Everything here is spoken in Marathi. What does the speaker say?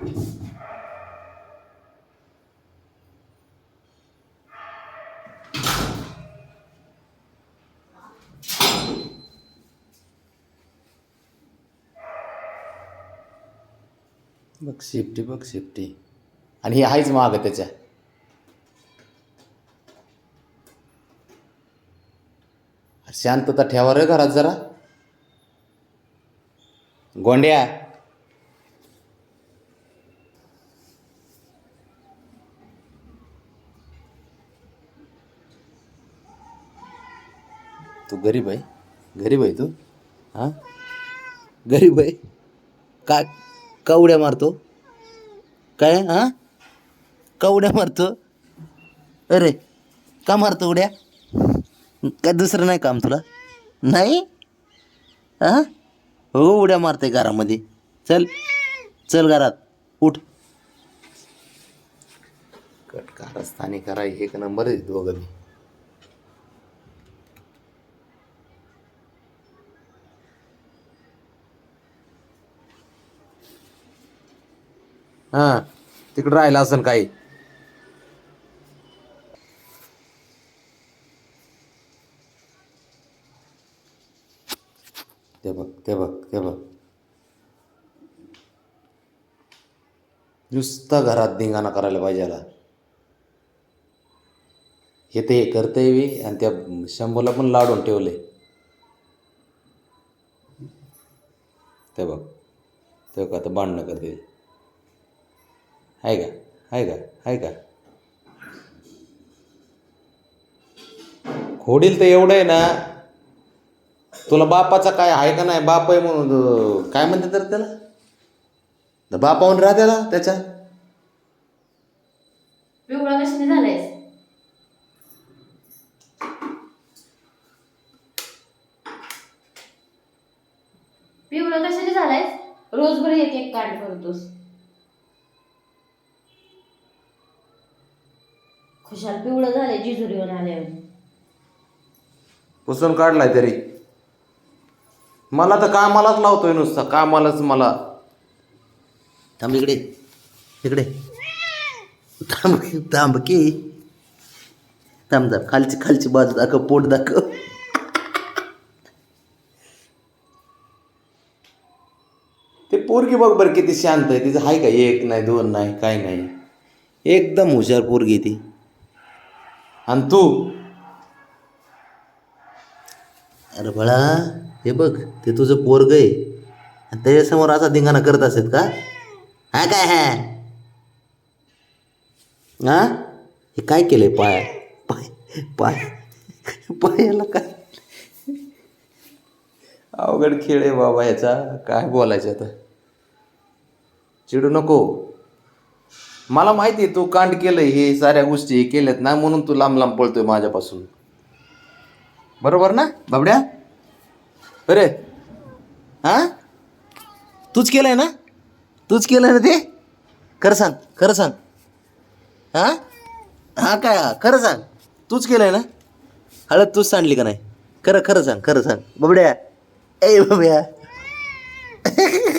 बघ सेफ्टी बघ सेफ्टी आणि हे आहेच माग त्याच्या. शांतता ठेवा रे घरात जरा. गोंड्या. तू गरीब आहे. गरीब आहे तू? हां? गरीब आहे? का का उड्या मारतो? काय हां? का उड्या मारतो? अरे का मारतो उड्या? काय दुसरं नाही काम तुला? नाही? हां? हो उड्या मारते घरामध्ये. चल चल घरात. उठ. कट कारस्थानी कराय एक नंबर आहे दोघं हां तिकडं राहिला असेल काही. ते बघ ते बघ ते बघ. नुसता घरात धिंगाणा करायला पाहिजे याला. हे ते करतंय बी आणि त्या शंभूला पण लाडून ठेवले. ते बघ ते का आता भांडणं करते. आहे का? आहे का? आहे का? खोडील तर एवढं आहे ना तुला बापाचा काय आहे का नाही? बाप आहे म्हणून काय म्हणते तर त्याला? तर बापाहून राहा त्याला त्याच्या. पिवळा कशाने झालायस पिवळा कशाने झालायस रोजभर एक एक कार्ड करतोस. खुशाल पिवळं झालंय जिजुरीवर आल्यावर पुसून काढलाय तरी. मला तर कामालाच लावतोय नुसता कामालाच मला. थांब इकडे इकडे. थांब थांब की. थांब जा खालची खालची बाजू दाखव पोट दाखव. ते पोरगी बघ बरं किती शांत आहे तिचं आहे का एक नाही दोन नाही काय नाही. एकदम हुशार पोरगी ती. आणि तू? अरे बाळा हे बघ ते तुझं पोरग आहे. आणि त्याच्यासमोर असा धिंगाणा करत असेल का? हा काय हा? हा? हे काय केलंय? पाय पाय पाय पायाला काय? अवघड खेळ आहे बाबा याचा. काय बोलायचं आता? चिडू नको. मला माहिती आहे तू कांड केलं हे साऱ्या गोष्टी केल्यात ना म्हणून तू लांब लांब पळतोय माझ्यापासून. बरोबर ना बाबड्या? अरे हां? तूच केलंय ना? तूच केलंय ना ते? खरं सांग खरं सांग. हां? हां काय हा खरं सांग. तूच केलंय ना? हळद तूच सांडली का नाही? खरं खरं सांग खरं सांग. बाबड्या ए बाबड्या.